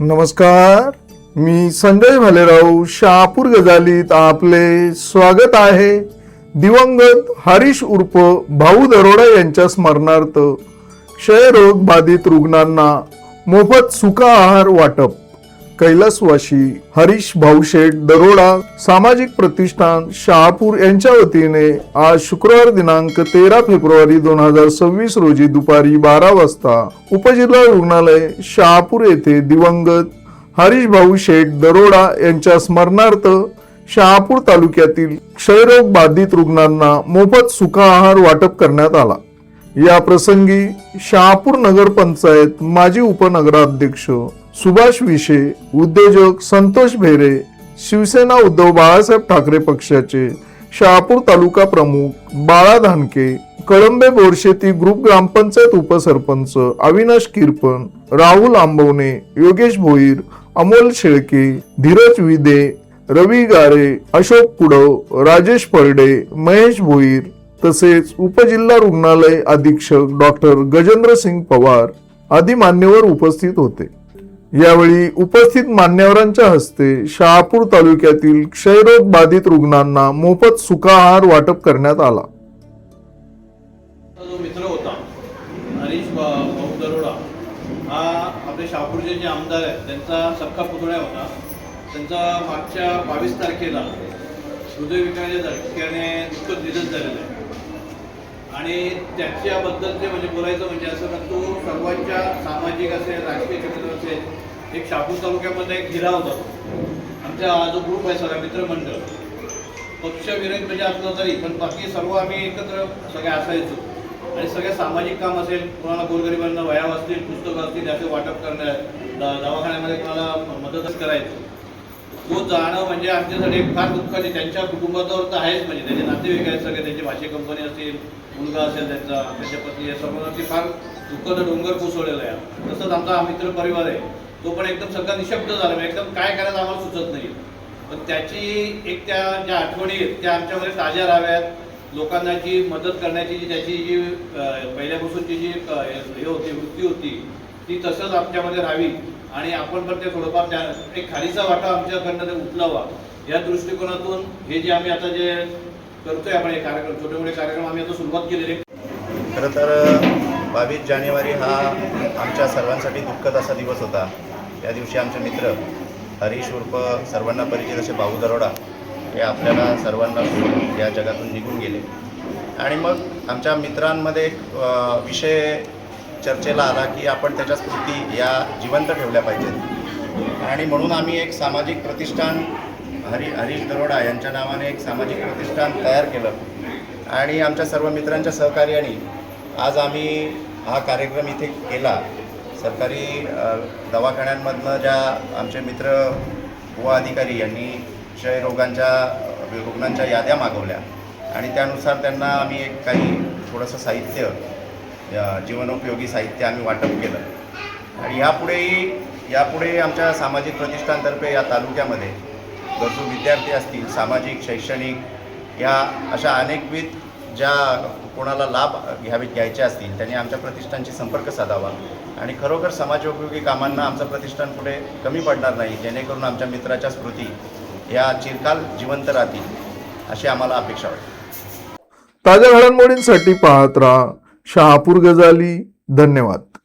नमस्कार मी संजय भालेराव शहापूर गजालीत आपले स्वागत आहे. दिवंगत हरीश उर्फ भाऊ दरोडा यांच्या स्मरणार्थ क्षयरोग बाधित रुग्णांना मोफत सुका आहार वाटप. कैलासवाशी हरीश भाऊशेठ दरोडा सामाजिक प्रतिष्ठान शहापूर यांच्या वतीने आज शुक्रवार दिनांक तेरा फेब्रुवारी दोन हजार सव्वीस रोजी दुपारी बारा वाजता उपजिल्हा रुग्णालय शहापूर येथे दिवंगत हरीश भाऊ शेठ दरोडा यांच्या स्मरणार्थ शहापूर तालुक्यातील क्षयरोग बाधित रुग्णांना मोफत सुखाहार आहार वाटप करण्यात आला. या प्रसंगी शहापूर नगर पंचायत माजी उपनगराध्यक्ष सुभाष विशे उद्योजक संतोष भेरे शिवसेना उद्धव बाळासाहेब ठाकरे पक्षाचे शहापूर तालुका प्रमुख बाळा धानके कळंबे बोरशेती ग्रुप ग्रामपंचायत उपसरपंच अविनाश किरपन राहुल आंबवणे योगेश भोईर अमोल शेळके धीरज विदे रवी गारे अशोक पुडव राजेश परडे महेश भोईर तसेच उपजिल्हा रुग्णालय अधीक्षक डॉक्टर गजेंद्र सिंग पवार आदी मान्यवर उपस्थित होते. यावेळी उपस्थित मान्यवरांच्या हस्ते शहापूर तालुक्यातील क्षयरोग बाधित रुग्णांना मोफत सुका वाटप करण्यात आला. जो मित्र होता हरीश भाऊ दरोडा हा आपले शहापूरचे जे आमदार आहेत त्यांचा सख्खा पुतळ्या होता. त्यांचा मागच्या बावीस तारखेला हृदयविकाराच्या धक्क्याने दुःखद निधन झालेलं आहे. आणि त्याच्याबद्दल ते म्हणजे बोलायचं म्हणजे असं का तो सर्वांच्या सामाजिक असेल राजकीय क्षेत्र एक शापूर तालुक्यामध्ये एक हिरा होता. आमचा हा जो ग्रुप आहे सगळा मित्रमंडळ. पक्षविरहित म्हणजे असलं तरी पण बाकी सर्व आम्ही एकत्र सगळे असायचो. आणि सगळे सामाजिक काम असेल कोणाला गोरगरिबांना वया असतील पुस्तकं असतील याचं वाटप करणं दवाखान्यामध्ये कोणाला मदतच करायचं. तो जाणं म्हणजे आमच्यासाठी फार फार आहे. त्यांच्या कुटुंबावर तर आहेच. म्हणजे त्यांचे नातेवाईक आहेत सगळे त्यांची भाषी कंपनी असेल मुलगा असेल त्यांचा त्यांच्या पत्नी आहे. सर्वांवरती फार दुःखद डोंगर कोसळलेला आहे. तसंच आमचा मित्र परिवार आहे. तो पण एकदम सगळा निशब्द झाला. म्हणजे एकदम काय करायचं आम्हाला सुचत नाही. पण त्याची एक त्या ज्या आठवणी आहेत त्या आमच्यामध्ये ताज्या राहाव्यात. लोकांना जी मदत करण्याची जी त्याची जी पहिल्यापासूनची जी हे होती वृत्ती होती ती तसंच आमच्यामध्ये राहावी. आणि आपण पण ते थोडंफार त्या एक खालीचा वाटा आमच्याकडनं ते उचलावा या दृष्टिकोनातून हे जे आम्ही आता जे करतोय आपण हे कार्यक्रम छोटे मोठे कार्यक्रम आम्ही आता सुरुवात केलेले. खरं तर बावीस जानेवारी हा आमच्या सर्वांसाठी दुःखद असा दिवस होता. या दिवशी आमचे मित्र हरीश उर्फ सर्वांना परिचित असे भाऊ दरोडा हे आपल्याला सर्वांना या जगातून निघून गेले. आणि मग आमच्या मित्रांमध्ये एक विषय चर्चेला आला की आपण त्याच्या स्मृती या जिवंत ठेवल्या पाहिजेत. आणि म्हणून आम्ही एक सामाजिक प्रतिष्ठान हरी हरीश दरोडा यांच्या नावाने एक सामाजिक प्रतिष्ठान तयार केलं. आणि आमच्या सर्व मित्रांच्या सहकार्याने आज आम्ही हा कार्यक्रम इथे केला. सरकारी दवाखान्यांमधनं ज्या आमचे मित्र व अधिकारी यांनी क्षयरोगांच्या रुग्णांच्या याद्या मागवल्या. आणि त्यानुसार त्यांना आम्ही एक काही थोडंसं साहित्य जीवनोपयोगी साहित्य आम्ही वाटप केलं. आणि यापुढेही यापुढे आमच्या सामाजिक प्रतिष्ठानतर्फे या तालुक्यामध्ये गरजू विद्यार्थी असतील सामाजिक शैक्षणिक या अशा अनेकविध ज्या कोणाला लाभ घ्यावे घ्यायचे असतील त्यांनी आमच्या प्रतिष्ठानशी संपर्क साधावा. आणि खरोखर समाजोपयोगी कामांना आमचं प्रतिष्ठान पुढे कमी पडणार नाही जेणेकरून आमच्या मित्राच्या स्मृती या चिरकाल जिवंत राहतील अशी आम्हाला अपेक्षा वाटते. ताज्या घडामोडींसाठी पाहत राहा. शहापूर गजाली धन्यवाद.